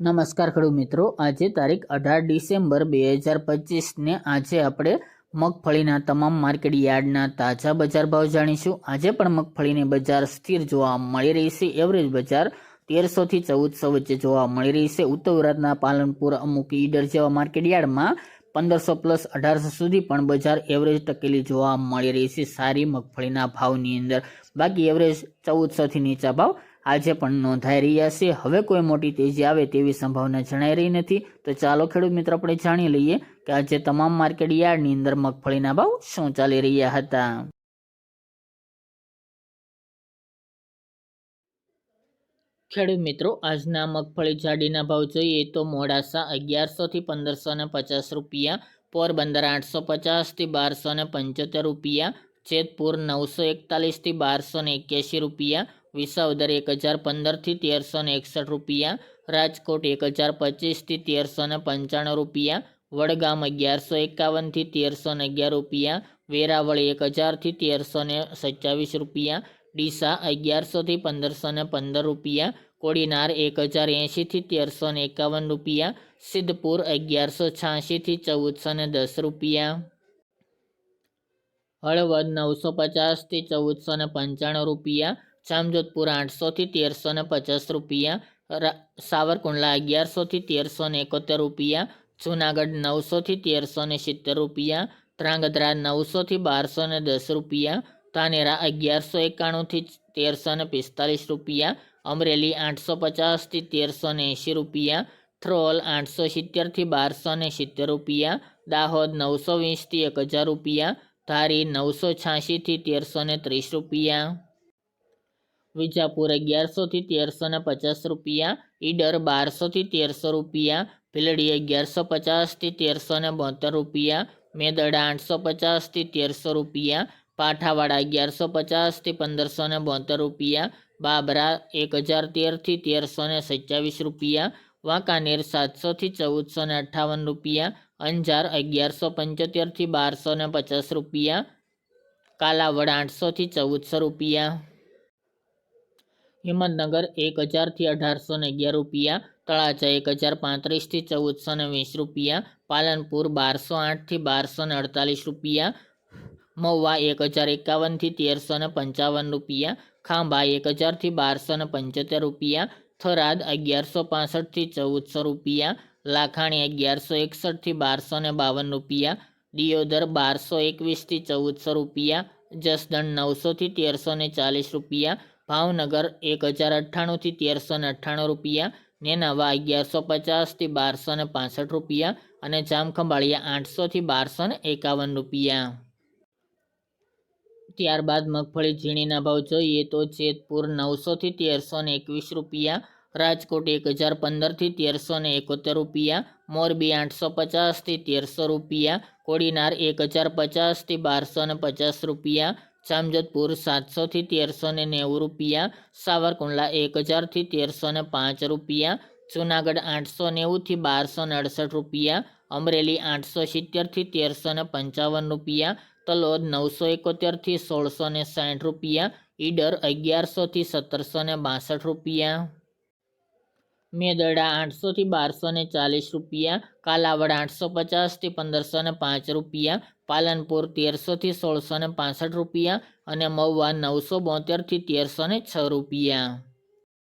નમસ્કાર ખેડૂત મિત્રો, આજે તારીખ અઢાર ડિસેમ્બર બે હજાર પચીસને આજે આપણે મગફળીના તમામ માર્કેટ યાર્ડના તાજા બજાર ભાવ જાણીશું. આજે પણ મગફળીની બજાર સ્થિર જોવા મળી રહી છે. એવરેજ બજાર તેરસોથી ચૌદસો વચ્ચે જોવા મળી રહી છે. ઉત્તર ગુજરાતના પાલનપુર, અમુક ઈડર જેવા માર્કેટ યાર્ડમાં પંદરસો પ્લસ અઢારસો સુધી પણ બજાર એવરેજ ટકેલી જોવા મળી રહી છે. સારી મગફળીના ભાવની અંદર. બાકી એવરેજ ચૌદસોથી નીચા ભાવ આજે પણ નોંધાઈ રહ્યા છે. હવે કોઈ મોટી તેજી આવે તેવી સંભાવના જણાઈ રહી નથી. તો ચાલો ખેડૂત મિત્રો, આપણે જાણી લઈએ કે આજે તમામ માર્કેટ યાર્ડની અંદર મગફળીના ભાવ શું ચાલી રહ્યા હતા? ખેડૂત મિત્રો, આજના મગફળી જાડીના ભાવ જોઈએ તો મોડાસા અગિયારસોથી પંદરસો ને પચાસ રૂપિયા, પોરબંદર આઠસો પચાસથી બારસો ને પંચોતેર રૂપિયા જેતપુર નવસો એકતાલીસથી બારસો ને એક્યાસી રૂપિયા, વિસાવદર એક હજાર પંદરથી તેરસો ને એકસઠ રૂપિયા, રાજકોટ એક હજાર પચીસથી તેરસો ને પંચાણું રૂપિયા, વડગામ અગિયારસો એકાવનથી તેરસો ને અગિયાર રૂપિયા, વેરાવળ એક હજારથી તેરસો ને સત્યાવીસ રૂપિયા, ડીસા અગિયારસોથી પંદરસો ને પંદર રૂપિયા, કોડીનાર એક હજાર એંશીથી તેરસો ને એકાવન રૂપિયા, સિદ્ધપુર અગિયારસો છ્યાસીથી ચૌદસો ને દસ રૂપિયા. હળવદ નવસો પચાસથી ચૌદસો ને પંચાણું રૂપિયા, જામજોધપુર આઠસોથી તેરસો ને પચાસ રૂપિયા સાવરકુંડલા અગિયારસોથી તેરસો ને એકોતેર રૂપિયા, જૂનાગઢ નવસોથી તેરસો ને સિત્તેર રૂપિયા, ધ્રાંગધ્રા નવસોથી બારસો ને દસ રૂપિયા તાનેરા અગિયારસો એકાણુંથી તેરસો ને પિસ્તાલીસ રૂપિયા, અમરેલી આઠસો પચાસથી તેરસો ને એંશી રૂપિયા થ્રોલ આઠસો સિત્તેરથી બારસો ને સિત્તેર રૂપિયા, દાહોદ નવસો વીસથી એક હજાર રૂપિયા ધારી નવસો છ્યાસીથી તેરસો ને ત્રીસ રૂપિયા. વિજાપુર અગિયારસોથી તેરસો ને પચાસ રૂપિયા. ઈડર બારસોથી તેરસો રૂપિયા. ભીલડી અગિયારસો પચાસથી તેરસો ને બોતેર રૂપિયા. મેદડા આઠસો પચાસથી તેરસો રૂપિયા. પાઠાવાડા અગિયારસો પચાસથી પંદરસો ને બોતેર રૂપિયા. બાબરા એક હજાર તેરથી તેરસો ને સત્યાવીસ રૂપિયા. વાંકાનેર સાતસોથી ચૌદસો ને અઠ્ઠાવન રૂપિયા. અંજાર અગિયારસો પંચોતેરથી બારસો ને પચાસ રૂપિયા. કાલાવડ આઠસોથી ચૌદસો રૂપિયા. હિંમતનગર એક હજારથી અઢારસો ને અગિયાર રૂપિયા. તળાજા એક હજાર પાંત્રીસથી ચૌદસો ને વીસ રૂપિયા. પાલનપુર બારસો આઠથી બારસો ને અડતાલીસ રૂપિયા. મહુવા એક હજાર એકાવનથી તેરસો ને પંચાવન રૂપિયા. ખાંભા એક હજારથી બારસો ને પંચોતેર રૂપિયા, થરાદ અગિયારસો પાસઠથી ચૌદસો રૂપિયા, લાખાણી અગિયારસો એકસઠથી બારસો ને બાવન રૂપિયા, દિયોદર બારસો એકવીસથી ચૌદસો રૂપિયા, જસદણ નવસોથી તેરસો ને ચાલીસ રૂપિયા, ભાવનગર એક હજાર અઠ્ઠાણુંથી તેરસો ને અઠ્ઠાણું રૂપિયા, નેનાવા અગિયારસો પચાસથી બારસો ને પાસઠ રૂપિયા અને જામખંભાળિયા આઠસોથી બારસો ને એકાવન રૂપિયા. ત્યારબાદ મગફળી ઝીણીના ભાવ જોઈએ તો જેતપુર નવસોથી તેરસો ને એકવીસ રૂપિયા, રાજકોટ એક હજાર પંદરથી તેરસો ને એકોતેર રૂપિયા, મોરબી આઠસો પચાસથી તેરસો રૂપિયા, કોડીનાર એક હજાર પચાસથી બારસો ને પચાસ રૂપિયા જામજતપુર સાતસોથી તેરસો ને નેવું રૂપિયા, સાવરકુંડલા એક હજારથી તેરસો ને પાંચ રૂપિયા, જુનાગઢ આઠસો નેવુંથી બારસો ને અડસઠ રૂપિયા અમરેલી આઠસો સિત્તેરથી તેરસો ને પંચાવન રૂપિયા, તલોદ નવસો એકોતેરથી સોળસો ને સાઠ રૂપિયા, ઈડર અગિયારસોથી સત્તરસો ને બાસઠ રૂપિયા. મેદડા આઠસોથી બારસો ને ચાલીસ રૂપિયા, કાલાવડ આઠસો પચાસથી પંદરસો ને પાંચ રૂપિયા, પાલનપુર તેરસોથી સોળસો ને પાસઠ રૂપિયા અને મહુવા નવસો બોતેરથી તેરસો ને છ રૂપિયા.